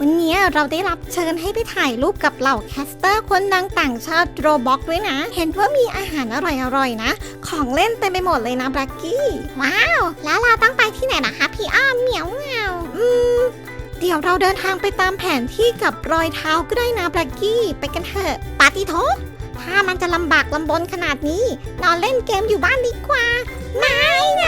วันนี้เราได้รับเชิญให้ไปถ่ายรูปกับเหล่าแคสเตอร์คนดังต่างชาติโรบ็อกด้วยนะ เห็นว่ามีอาหารอร่อยๆนะ ของเล่นเต็มไปหมดเลยนะแบล็กกี้ ว้าว แล้วเราต้องไปที่ไหนนะคะพี่อ้อมเหมียวเงาอืมเดี๋ยวเราเดินทางไปตามแผนที่กับรอยเท้าก็ได้นะแบล็กกี้ ไปกันเถอะปาติโทถ้ามันจะลำบากลำบนขนาดนี้ นอนเล่นเกมอยู่บ้านดีกว่า ไม่นะ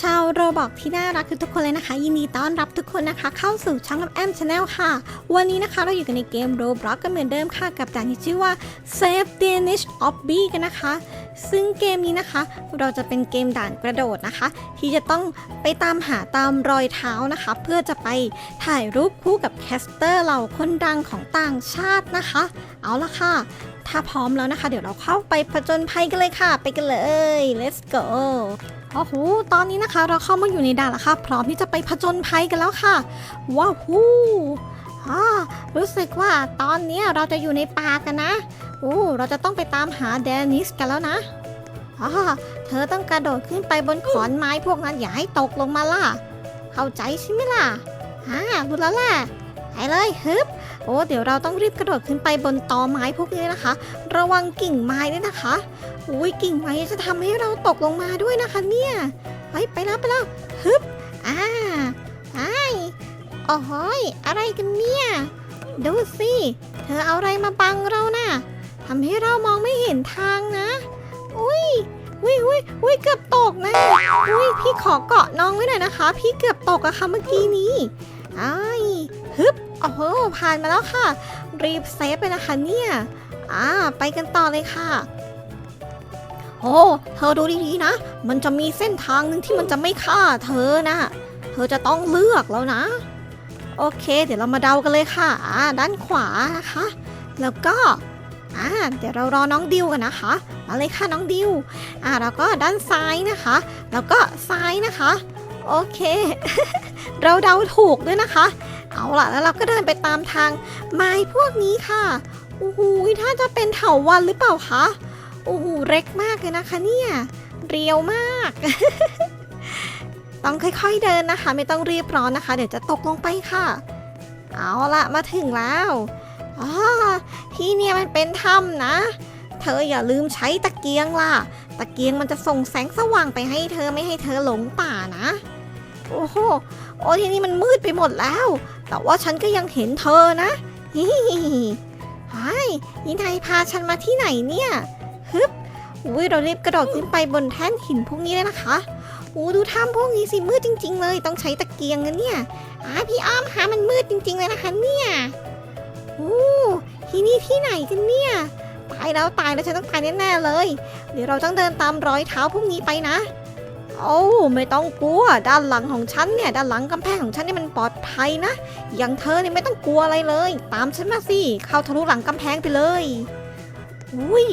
ชาวโรบอกที่น่ารักทุกคนเลยนะคะ ยินดีต้อนรับทุกคนนะคะ เข้าสู่ช่องแอมชาแนลค่ะ วันนี้นะคะเราอยู่กันในเกม Roblox กันเหมือนเดิมค่ะกับด่านที่ชื่อว่า Save Danish Obby กันนะคะ ซึ่งเกมนี้นะคะ เราจะเป็นเกมด่านกระโดดนะคะ ที่จะต้องไปตามหาตามรอยเท้านะคะ เพื่อจะไปถ่ายรูปคู่กับแคสเตอร์เหล่าคนดังของต่างชาตินะคะ เอาละค่ะ ถ้าพร้อมแล้วนะคะ เดี๋ยวเราเข้าไปผจญภัยกันเลยค่ะ ไปกันเลย let's go โอ้โหตอนนี้นะคะเราเข้ามาอยู่ในด่านแล้วค่ะ พร้อมที่จะไปผจญภัยกันแล้วค่ะ ว้าวฮู้อ่ารู้สึกว่าตอนนี้เราจะอยู่ในป่ากันนะโอ้เราจะต้องไปตามหาแดนิสกันแล้วนะอ่าเธอต้องกระโดดขึ้นไปบนขอนไม้พวกนั้นอย่าให้ตกลงมาล่ะ เข้าใจใช่ไหมล่ะอ่ารู้แล้วแหละไปเลยฮึบ โอ้เดี๋ยวเราต้องรีบกระโดดขึ้นไปบนตอไม้พวกนี้นะคะ ระวังกิ่งไม้ด้วยนะคะอุ้ยกิ่งไม้จะทำให้เราตกลงมาด้วยนะคะเนี่ยไปไปแล้วไปแล้วฮึบอ่าไอโอ้โหยอะไรกันเนี่ย ดูสิเธอเอาอะไรมาบังเรานะ่ะทำให้เรามองไม่เห็นทางนะ อุ้ยอุ้ยอุ้ยอุ้ยเกือบตกนะอุ้ยพี่ขอเกาะน้องไว้หน่อยนะคะ พี่เกือบตกอะค่ะเมื่อกี้นี้ไอ้ายฮึบ อ้โหผ่านมาแล้วค่ะ รีบเซฟไปนะคะเนี่ยอ่าไปกันต่อเลยค่ะโอ้เธอดูดีๆนะ มันจะมีเส้นทางหนึ่งที่มันจะไม่ฆ่าเธอนะเธอจะต้องเลือกแล้วนะ โอเค เดี๋ยวเรามาเดากันเลยค่ะอ่าด้านขวานะคะ แล้วก็อ่าเดี๋ยวเรารอน้องดิวกันนะคะมาเลยค่ะน้องดิวอ่าแล้วก็ด้านซ้ายนะคะ แล้วก็ซ้ายนะคะ โอเค เราเดาถูกด้วยนะคะ เอาล่ะ แล้วเราก็เดินไปตามทางไม้พวกนี้ค่ะโอ้โหถ้าจะเป็นเถาวันหรือเปล่าคะโอ้โหเล็กมากเลยนะคะเนี่ยเรียวมาก ต้องค่อยๆเดินนะคะ ไม่ต้องรีบร้อนนะคะ เดี๋ยวจะตกลงไปค่ะ เอาละมาถึงแล้วอ๋อที่เนี่ยมันเป็นถ้ำนะ เธออย่าลืมใช้ตะเกียงล่ะ ตะเกียงมันจะส่งแสงสว่างไปให้เธอไม่ให้เธอหลงป่านะ โอ้โห โอ้ที่นี่มันมืดไปหมดแล้ว แต่ว่าฉันก็ยังเห็นเธอนะฮิฮิฮิฮิไอ้ยนี่นายพาฉันมาที่ไหนเนี่ยฮึบอุ้ยเรารีบกระโดดขึ้นไปบนแท่นหินพวกนี้เลยนะคะอู้ดูถ้ำพวกนี้สิมืดจริง ๆ เลยต้องใช้ตะเกียงนะเนี่ยอ่าพี่อ้อมหามันมืดจริง ๆ เลยนะคะเนี่ยอู้ที่นี่ที่ไหนกันเนี่ยตายแล้วตายแล้วฉันต้องตายแน่ๆเลย เดี๋ยวเราต้องเดินตามรอยเท้าพวกนี้ไปนะ โอ้ไม่ต้องกลัวด้านหลังของฉันเนี่ยด้านหลังกำแพงของฉันนี่มันปลอดภัยนะ อย่างเธอเนี่ยไม่ต้องกลัวอะไรเลย ตามฉันมาสิเข้าทะลุหลังกำแพงไปเลยอุ้ย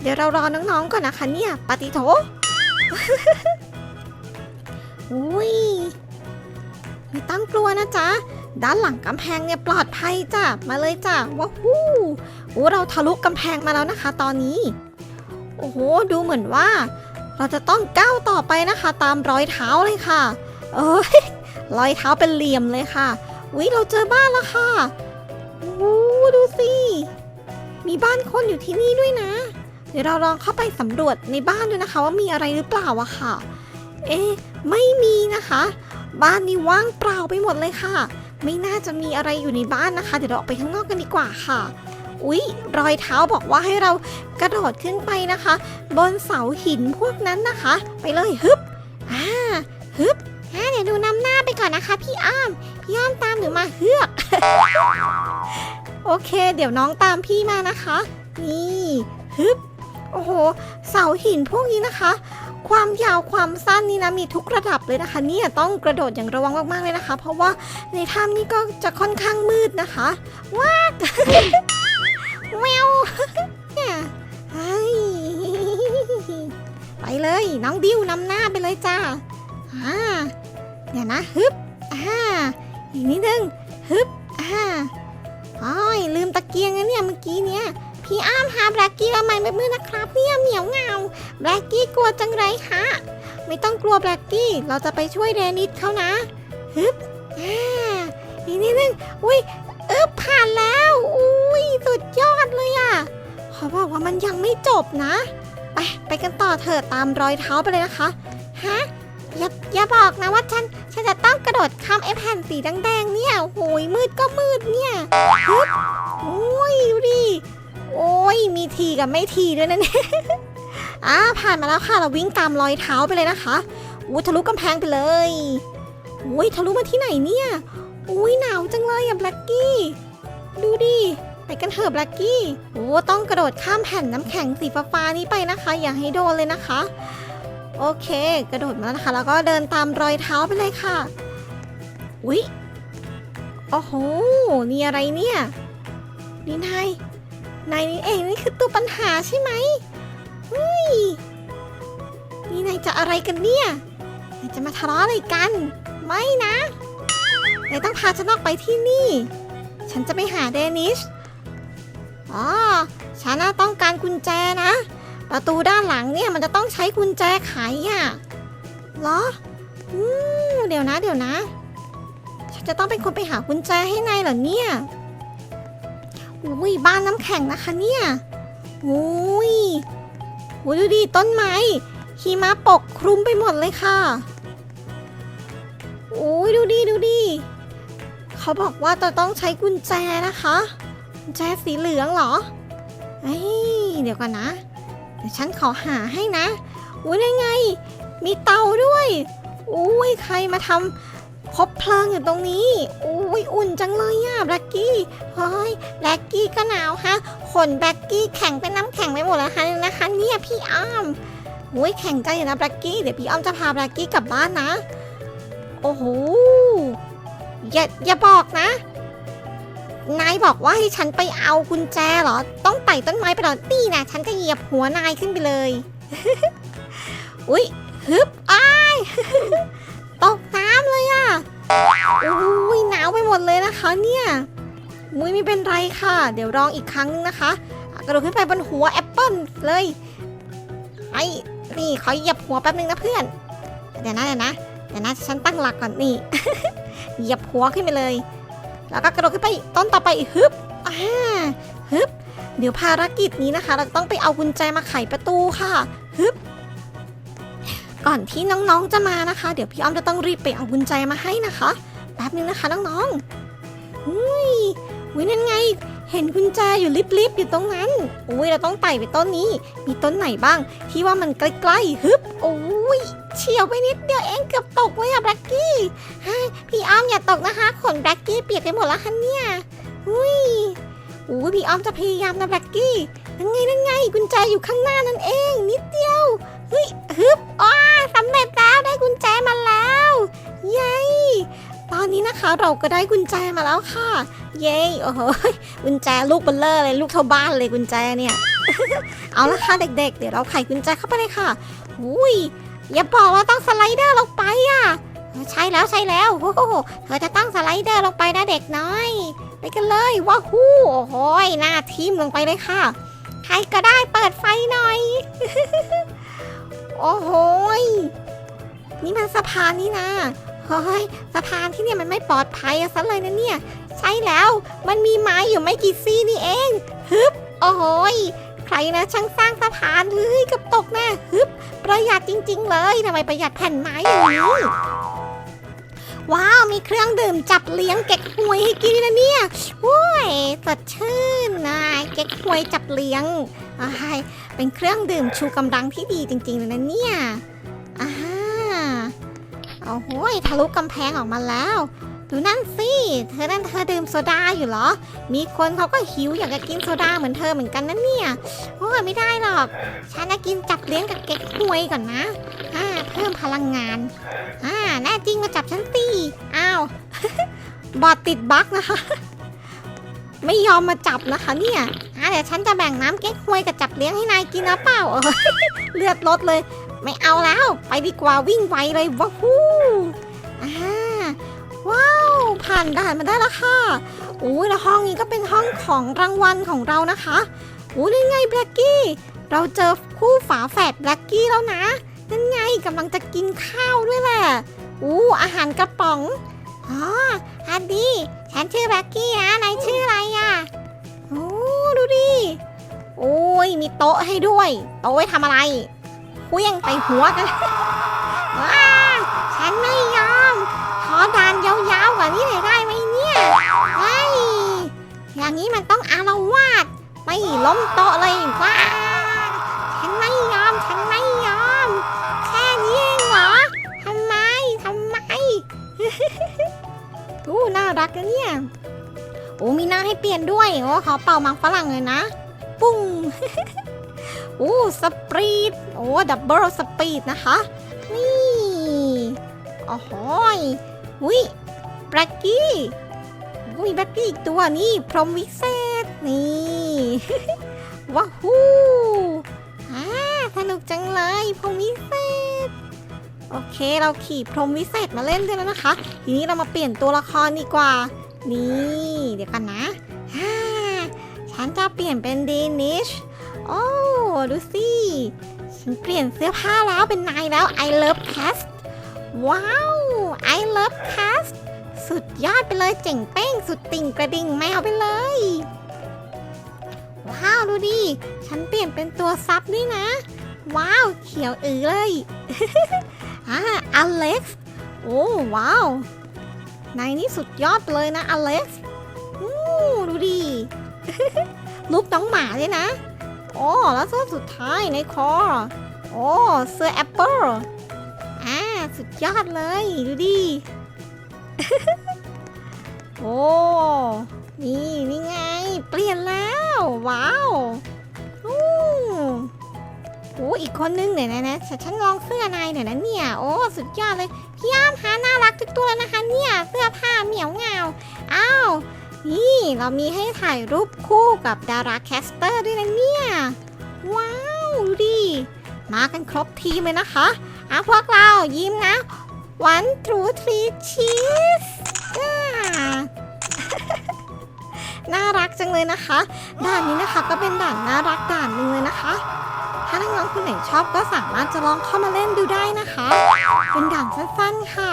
เดี๋ยวเรารอน้องๆก่อนนะคะเนี่ยปาติโถอุ้ยไม่ต้องกลัวนะจ๊ะด้านหลังกำแพงเนี่ยปลอดภัยจ้ะมาเลยจ้ะว้าวฮู้โอ้เราทะลุกำแพงมาแล้วนะคะ ตอนนี้ โอ้โหดูเหมือนว่า เราจะต้องก้าวต่อไปนะคะ ตามรอยเท้าเลยค่ะ เอ้ยรอยเท้าเป็นเหลี่ยมเลยค่ะวิเราเจอบ้านแล้วค่ะโอ้ดูสิมีบ้านคนอยู่ที่นี่ด้วยนะ เดี๋ยวเราลองเข้าไปสำรวจในบ้านด้วยนะคะ ว่ามีอะไรหรือเปล่าอะค่ะ เอ๊ะไม่มีนะคะ บ้านนี้ว่างเปล่าไปหมดเลยค่ะ ไม่น่าจะมีอะไรอยู่ในบ้านนะคะ เดี๋ยวเราออกไปข้างนอกกันดีกว่าค่ะ อุ๊ย รอยเท้าบอกว่าให้เรากระโดดขึ้นไปนะคะ บนเสาหินพวกนั้นนะคะ ไปเลยฮึบอ่าฮึบอ่าเดี๋ยวดูนำหน้าไปก่อนนะคะ พี่อ้อมพี่อ้อมตามหนูมาเฮือก โอเค เดี๋ยวน้องตามพี่มานะคะ นี่ฮึบโอ้โห เสาหินพวกนี้นะคะ ความยาวความสั้นนี่นะมีทุกระดับเลยนะคะ เนี่ยต้องกระโดดอย่างระวังมากๆเลยนะคะ เพราะว่าในถ้ำนี่ก็จะค่อนข้างมืดนะคะว้าก แววเฮ้ยไปเลย น้องดิวนำหน้าไปเลยจ้าอ่าเดี๋ยวนะฮึบอ่าอีกนิดนึงฮึบอ่าอ้อยลืมตะเกียงนะเนี่ยเมื่อกี้เนี่ยพี่อ้ามหาแบล็กกี้ทำไมไม่มือนะครับเนี่ยเหมียวเงาแบล็กกี้กลัวจังไรคะไม่ต้องกลัวแบล็กกี้เราจะไปช่วยเดนิสเขานะฮึบอ่าอีกนิดนึงอุ้ย เอึ๊บผ่านแล้วอุ้ยสุดยอดเลยอะเขาบอกว่ามันยังไม่จบนะ ไปไปกันต่อเถอะตามรอยเท้าไปเลยนะคะฮะอย่าอย่าบอกนะว่าฉันฉันจะต้องกระโดดข้ามไอ้แผ่นสีแดงๆเนี่ยโอ้ยมืดก็มืดเนี่ยฮึบโอ้ยดูดิโอ้ยมีทีกับไม่ทีด้วยนะเนี่ยอ่าผ่านมาแล้วค่ะเราวิ่งตามรอยเท้าไปเลยนะคะอู้ทะลุกำแพงไปเลยอุ้ยทะลุมาที่ไหนเนี่ย อุ้ยหนาวจังเลยอะแบล็กกี้ ดูดิไปกันเถอะแบล็กกี้โอ้ต้องกระโดดข้ามแผ่นน้ำแข็งสีฟ้าๆนี้ไปนะคะ อย่าให้โดนเลยนะคะ โอเค กระโดดมาแล้วนะคะ แล้วก็เดินตามรอยเท้าไปเลยค่ะ อุ้ยโอ้โหนี่อะไรเนี่ย นี่นาย นายนี่เองนี่คือตัวปัญหาใช่ไหมเฮ้ย นี่นายจะอะไรกันเนี่ยนายจะมาทะเลาะอะไรกัน ไม่นะ นายต้องพาฉันออกไปที่นี่ ฉันจะไปหาเดนิสอ๋อ ฉันน่ะต้องการกุญแจนะ ประตูด้านหลังเนี่ยมันจะต้องใช้กุญแจไขอะเหรออืมเดี๋ยวนะ เดี๋ยวนะ ฉันจะต้องเป็นคนไปหากุญแจให้นายเหรอเนี่ยอุ้ยบ้านน้ำแข็งนะคะเนี่ยอุ้ยอุ้ยดูดิต้นไม้หิมะปกคลุมไปหมดเลยค่ะอุ้ยดูดิ ดูดิ เขาบอกว่าจะต้องใช้กุญแจนะคะกุญแจสีเหลืองเหรอเอ้ยเดี๋ยวก่อนนะ เดี๋ยวฉันขอหาให้นะอุ้ยยังไง มีเตาด้วยอุ้ยใครมาทำคบเพลิงอยู่ตรงนี้อุ้ยอุ่นจังเลยอะแบล็กกี้เฮ้ยแบล็กกี้ก็หนาวฮะขนแบล็กกี้แข็งเป็นน้ำแข็งไปหมดแล้วคะนะคะเนี่ยพี่อ้อมโอ้ยแข็งใจนะแบล็กกี้เดี๋ยวพี่อ้อมจะพาแบล็กกี้กลับบ้านนะ โอ้โห อย่าอย่าบอกนะ นายบอกว่าให้ฉันไปเอากุญแจเหรอ ต้องไต่ต้นไม้ไปเหรอนี่นะฉันจะเหยียบหัวนายขึ้นไปเลย อุ้ยฮึบอ้ายตกน้ำเลยอะอุ้ยหนาวไปหมดเลยนะคะ เนี่ย มุ้ยไม่เป็นไรค่ะ เดี๋ยวลองอีกครั้งนึงนะคะอะกระโดดขึ้นไปบนหัวแอปเปิลเลย ไอ้นี่ขอเหยียบหัวแป๊บนึงนะเพื่อน เดี๋ยวนะเดี๋ยวนะเดี๋ยวนะฉันตั้งหลักก่อนนี่ เหยียบหัวขึ้นไปเลย แล้วก็กระโดดขึ้นไปต้นต่อไปฮึบอ่าฮึบเดี๋ยวภารกิจนี้นะคะ เราต้องไปเอากุญแจมาไขประตูค่ะฮึบก่อนที่น้องๆจะมานะคะ เดี๋ยวพี่อ้อมจะต้องรีบไปเอากุญแจมาให้นะคะแป๊บนึงนะคะน้องๆอุ้ยอุ้ยนั่นไง เห็นกุญแจอยู่ลิบๆอยู่ตรงนั้น อุ้ยเราต้องไต่ไปต้นนี้ มีต้นไหนบ้าง ที่ว่ามันใกล้ๆฮึบโอ้ยเฉียวไปนิดเดียวเองเกือบตกเลยอะแบล็กกี้ฮะพี่อ้อมอย่าตกนะคะ ขนแบล็กกี้เปียกไปหมดแล้วคะเนี่ยอุ้ยอุ้ยพี่อ้อมจะพยายามนะแบล็กกี้นั่นไงนั่นไงกุญแจอยู่ข้างหน้านั่นเอง นิดเดียวเฮ้ยฮึบอ้าสำเร็จแล้วได้กุญแจมาแล้วเย้ นี้นะคะ เราก็ได้กุญแจมาแล้วค่ะ เย้โอ้โหกุญแจลูกเบลเลอร์เลยลูกเท่าบ้านเลยกุญแจเนี่ย เอาละค่ะเด็ก ๆ เดี๋ยวเราไขกุญแจเข้าไปเลยค่ะอุ้ยอย่าบอกว่าต้องสไลเดอร์ลงไปอะใช่แล้วใช่แล้วโอ้โหเธอจะตั้งสไลเดอร์ลงไปนะเด็กน้อย ไปกันเลยว้าฮู้โอ้โหหน้าทิมลงไปเลยค่ะ ใครก็ได้เปิดไฟหน่อย โอ้โหนี่มันสะพานนี่นะ เฮ้ยสะพานที่เนี่ยมันไม่ปลอดภัยอะซะเลยนะเนี่ย ใช่แล้ว มันมีไม้อยู่ไม่กี่ซี่นี่เองฮึบโอ้โหยใครนะช่างสร้างสะพานเฮ้ยกับตกแน่ฮึบประหยัดจริง ๆ เลยทำไมประหยัดแผ่นไม้อย่างนี้ว้าวมีเครื่องดื่มจับเลี้ยงเก๊กฮวยให้กินด้วยนะเนี่ยโว้ยสดชื่นนะเก๊กฮวยจับเลี้ยงอ้ายเป็นเครื่องดื่มชูกำลังที่ดีจริงๆเลยนะเนี่ย อ้โหทะลุกำแพงออกมาแล้ว ดูนั่นสิ เธอนั่นเธอดื่มโซดาอยู่เหรอ มีคนเขาก็หิวอยากจะกินโซดาเหมือนเธอเหมือนกันนะเนี่ย โอ้ยไม่ได้หรอก ฉันจะกินจับเลี้ยงกับเก๊กฮวยก่อนนะ อ่า เพิ่มพลังงาน อ่า แน่จริงมาจับฉันสิอ้าว บอดติดบั๊กนะคะ ไม่ยอมมาจับนะคะเนี่ยอ่าเดี๋ยวฉันจะแบ่งน้ำเก๊กฮวยกับจับเลี้ยงให้นายกินนะเปล่าเลือดลดเลย ไม่เอาแล้ว ไปดีกว่าวิ่งไวเลยว้าวฮู้อ่าว้าว ผ่านด่านมาได้แล้วค่ะโอ้ยแล้วห้องนี้ก็เป็นห้องของรางวัลของเรานะคะโอ้นั่นไงแบล็กกี้ เราเจอคู่ฝาแฝดแบล็กกี้แล้วนะนั่นไงกำลังจะกินข้าวด้วยแหละอู้อาหารกระป๋องอ๋ออันดีฉันชื่อแบล็กกี้นะนายชื่ออะไรอะโอ้ดูดิโอ้ยมีโต๊ะให้ด้วย โต๊ะไว้ทำอะไร เคลี้ยงไปหัวกันว้าฉันไม่ยอม ขอดานยาวๆกว่านี้หน่อยได้ไหมเนี่ยไอ้ยอย่างนี้มันต้องอารวาสไม่ล้มโต๊ะเลยว้าฉันไม่ยอม ฉันไม่ยอม แค่นี้เองเหรอทำไมทำไมอู้น่ารักนะเนี่ยโอ้มีหน้าให้เปลี่ยนด้วยโอ้ขอเป่ามังฝรั่งเลยนะ ปุ้งโอ้สปรีด อ้ดับเบิลสปีดนะคะ นี่โอ้โหยอุ้ยแบล็กกี้อุ้ยแบล็กกี้อีกตัวนี่พรหมวิเศษ นี่ว้าฮูอ่าสนุกจังเลยพรหมวิเศษ โอเคเราขี่พรหมวิเศษมาเล่นด้วยแล้วนะคะ ทีนี้เรามาเปลี่ยนตัวละครดีกว่า นี่ เดี๋ยวกันนะฮ่าฉันจะเปลี่ยนเป็นเดนิชโอ้ ดูสิ ฉันเปลี่ยนเสื้อผ้าแล้วเป็นนายแล้ว I love cast ว้าว I love cast สุดยอดไปเลยเจ๋งเป้งสุดติ่งกระดิ่งแมวไปเลย ว้าวดูดิ ฉันเปลี่ยนเป็นตัวซับด้วยนะ ว้าว เขียวอือเลยอ่าอเล็กซ์โอ้ว้าวนายนี่สุดยอดเลยนะอเล็กซ์อู้ดูดิรูปน้องหมาเลยนะ โอ้แล้วเสื้อสุดท้ายในคอ โอ้เสื้อแอปเปิลอ่าสุดยอดเลย ดูดิ โอ้นี่นี่ไง เปลี่ยนแล้ว ว้าวอู้โอ้อีกคนนึงเนี่ยนะนะฉันฉันลองเสื้อนายหน่อยนะเนี่ย โอ้สุดยอดเลย พี่อ้ามหาน่ารักทุกตัวแล้วนะคะเนี่ย เสื้อผ้าเหมียวเงาอ้าว นี่เรามีให้ถ่ายรูปคู่กับดาราแคสเตอร์ด้วยนะเนี่ย ว้าวดูดิ มากันครบทีมเลยนะคะอะพวกเรายิ้มนะ one two three cheese น่ารักจังเลยนะคะ ด่านนี้นะคะก็เป็นด่านน่ารักด่านหนึ่งเลยนะคะ ถ้าน้องๆคนไหนชอบก็สามารถจะลองเข้ามาเล่นดูได้นะคะ เป็นด่านสั้นๆค่ะ